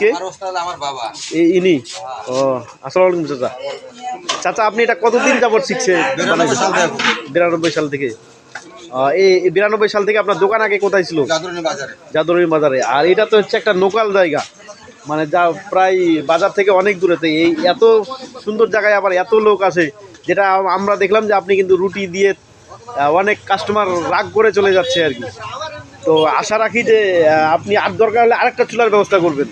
কে আমার ওস্তাদ আমার বাবা। এই ইনি? ও আসসালামু আলাইকুম চাচা। চাচা আপনি এটা কতদিন যাবত শিখছে বিরানব্বই সাল থেকে। এই বিরানব্বই সাল থেকে আপনার দোকান আগে কোথায় ছিল? জাদুরনি বাজারে। আর এটা তো হচ্ছে একটা লোকাল জায়গা। মানে যা প্রায় বাজার থেকে অনেক দূরেতে এই এত সুন্দর জায়গায় আবার এত লোক আছে যেটা আমরা দেখলাম যে আপনি কিন্তু রুটি দিয়ে অনেক কাস্টমার রাগ করে চলে যাচ্ছে আর কি। তো আশা রাখি যে আপনি আর দরকার হলে আরেকটা চুলার ব্যবস্থা করবেন।